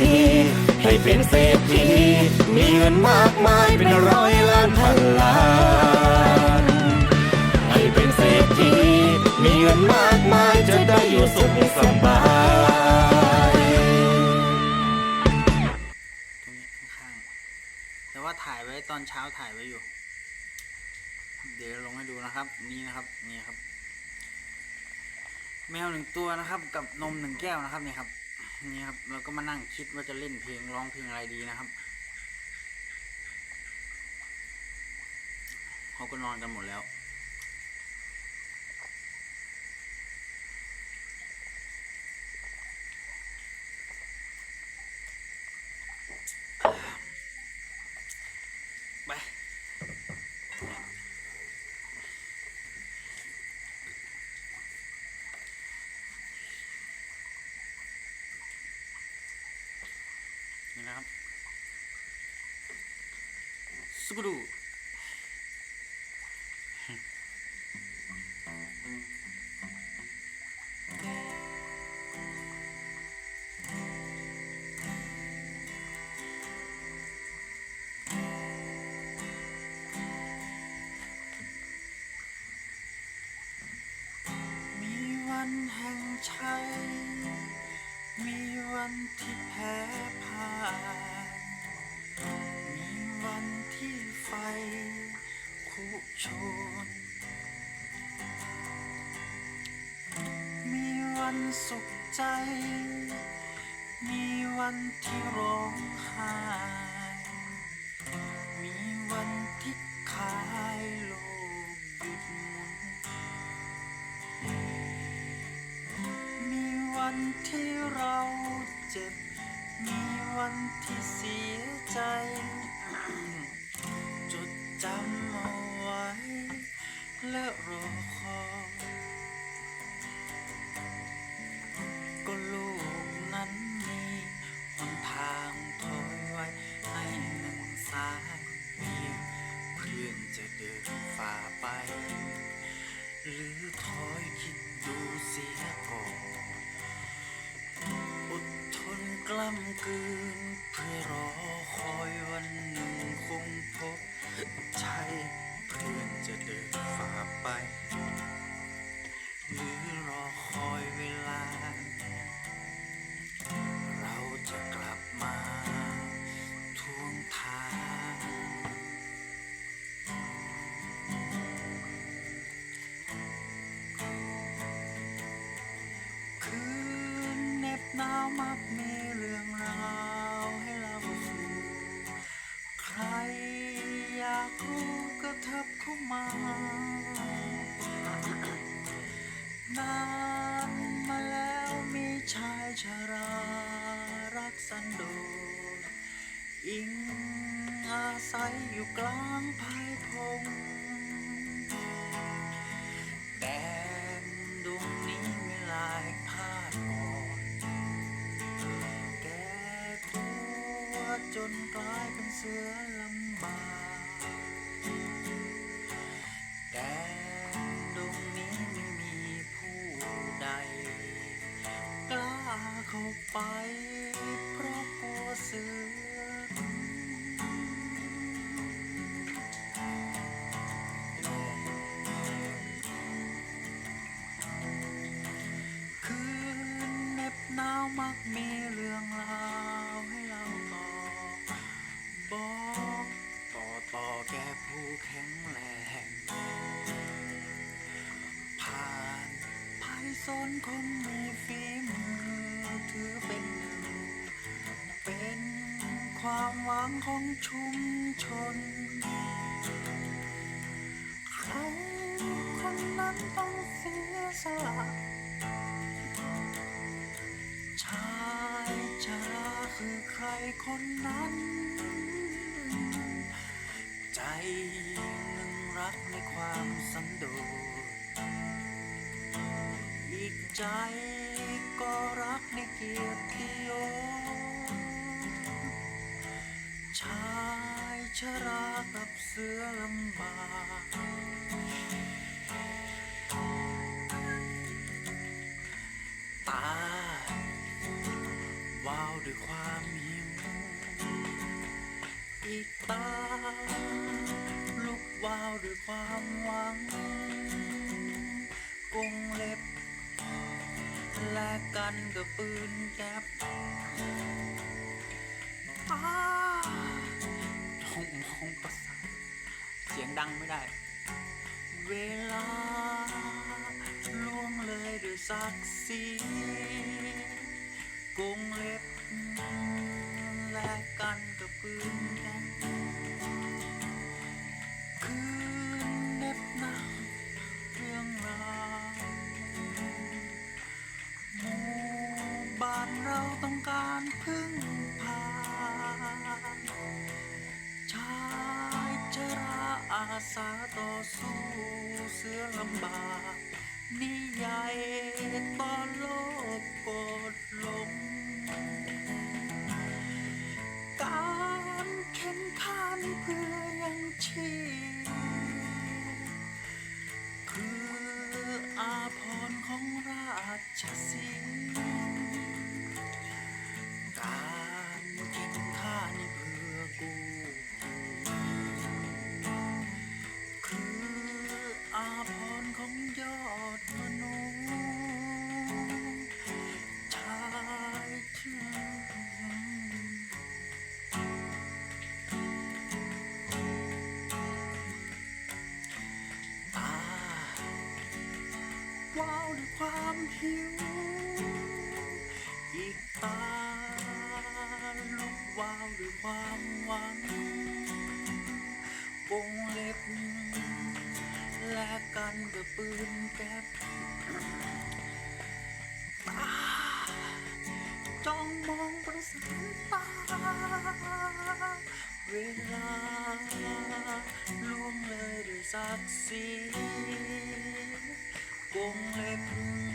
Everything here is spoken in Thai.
ฐีให้เป็นเศรษฐีมีเงินมากมายเป็นร้อยล้านพันล้านให้เป็นเศรษฐีมีเงินมากมายจะได้อยู่สุขสบายตรงนี้ข้างๆแต่ว่าถ่ายไว้ตอนเช้าถ่ายไว้อยู่ เดี๋ยวลงให้ดูนะครับ นี่นะครับนี่ครับ แมวหนึ่งตัวนะครับ กับนมหนึ่งแก้วนะครับนี่ครับ นี่ครับเราก็มานั่งคิดว่าจะเล่นเพลงร้องเพลงอะไรดีนะครับเขาก็นอนกันหมดแล้ว นี่นะครับสุกดูมีวันแห่งชัย มีวันที่แพ้พ่าย มีวันที่ไฟคุชน มีวันสุขใจ มีวันที่ร้องไห้ เดินฝ่าไป หรือถอยคิดดูเสียก่อนอดทนกล้ำกืน เพื่อรอคอยวันหนึ่งคงพบใช่เพื่อนจะเดินฝ่าไป หรือรอคอยเวลา เราจะกลับมา อยากรู้ก็ทับเข้ามา นานมาแล้วมีชายชารารักสันโดษอิงอาศัยอยู่กลางภายพง แดนดวงนี้มีลายพาดอ่อนแก่ตัวจนกลายเป็นเสือลำบาก เข้าไปเพราะกลัวเสือคืนเหน็บหนาวมักมีเรื่องราวให้เราต่อบอกต่อต่อแก่ผู้แข็งแรงผ่านภัยซนคนมีฝีมือ ถือเป็นหนึ่งเป็นความหวังของชุมชน ใครคนนั้นต้องเสียสละชายชาคือใครคนนั้น ใจหนึ่งรักในความสันโดษ อีกใจก็รักในเกียรติยศชายชรากับเสือลำบากตาวาวด้วยความหิว อีกตา ลุกวาวด้วยความหวังกงเล็บ แลกกันกับปืนแก๊ปอ้าท้องมองประสาทเสียงดังไม่ได้ เวลาล่วงเลยด้วยศักดิ์ศรีกงเล็บ เสือลำบากนิยายต่อโลกกดลง การเข็นขันเพื่อยังชีพคืออาพรณ์ของราชสี ความหิว อีกตาลุกวาวด้วยความหวังวงเล็บแลกกันกับปืนแก๊ปตาจ้องมองประสานตา เวลาล่วงเลยด้วยศักดิ์ศรี con le plus